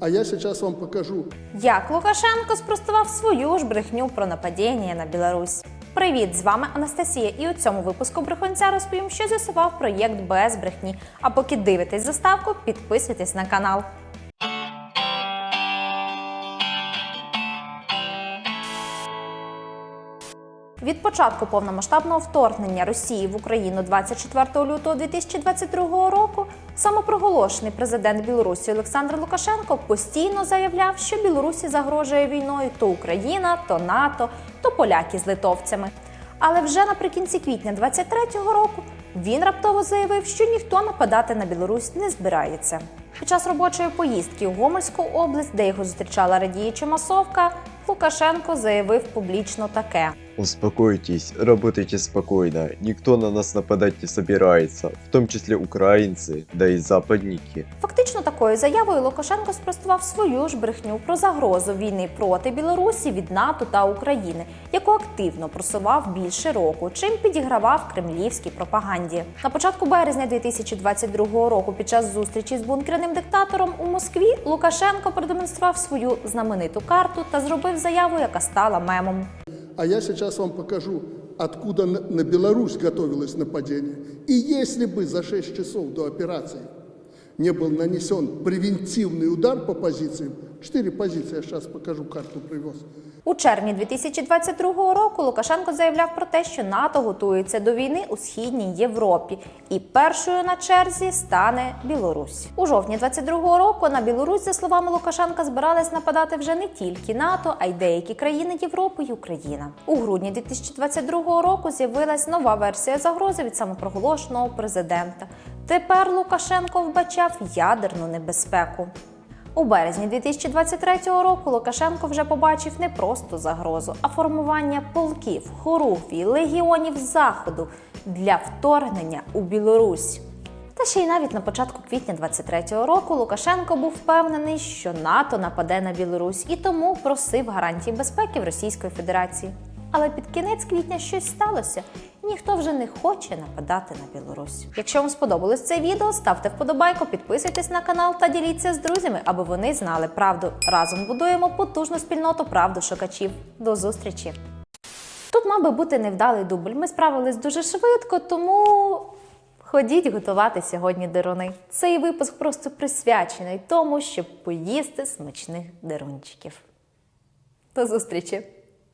А я сейчас вам покажу Як Лукашенко спростував свою ж брехню про нападіння на Білорусь. Привіт, з вами Анастасія. І у цьому випуску брехунця розповім, що з'ясував проєкт без брехні. А поки дивитесь заставку, підписуйтесь на канал. Від початку повномасштабного вторгнення Росії в Україну 24 лютого 2022 року самопроголошений президент Білорусі Олександр Лукашенко постійно заявляв, що Білорусі загрожує війною то Україна, то НАТО, то поляки з литовцями. Але вже наприкінці квітня 23-го року він раптово заявив, що ніхто нападати на Білорусь не збирається. Під час робочої поїздки у Гомельську область, де його зустрічала радіюча масовка, Лукашенко заявив публічно таке. Успокойтесь, работайте спокойно. Никто на нас нападать не собирается, в том числе украинцы, да и западники. Фактично такою заявою Лукашенко спростував свою ж брехню про загрозу війни проти Білорусі від НАТО та України, яку активно просував більше року, чим підігравав кремлівській пропаганді. На початку березня 2022 року, під час зустрічі з бункерним диктатором у Москві, Лукашенко продемонстрував свою знамениту карту та зробив заяву, яка стала мемом. А я сейчас вам покажу, откуда на на Беларусь готовилось нападение. И если бы за 6 часов до операции не был нанесен превентивный удар по позициям, 4 позиции, я сейчас покажу, карту привез, У червні 2022 року Лукашенко заявляв про те, що НАТО готується до війни у східній Європі, і першою на черзі стане Білорусь. У жовтні 22 року на Білорусь, за словами Лукашенка, збирались нападати вже не тільки НАТО, а й деякі країни Європи й Україна. У грудні 2022 року з'явилась нова версія загрози від самопроголошеного президента. Тепер Лукашенко вбачав ядерну небезпеку. У березні 2023 року Лукашенко вже побачив не просто загрозу, а формування полків, хоругвій, легіонів заходу для вторгнення у Білорусь. Та ще й навіть на початку квітня 23-го року Лукашенко був впевнений, що НАТО нападе на Білорусь і тому просив гарантій безпеки в Російської Федерації. Але під кінець квітня щось сталося. Ніхто вже не хоче нападати на Білорусь. Якщо вам сподобалось це відео, ставте вподобайку, підписуйтесь на канал та діліться з друзями, аби вони знали правду. Разом будуємо потужну спільноту правду шукачів. До зустрічі! Тут мав би бути невдалий дубль. Ми справились дуже швидко, тому ходіть готувати сьогодні деруни. Цей випуск просто присвячений тому, щоб поїсти смачних дерунчиків. До зустрічі!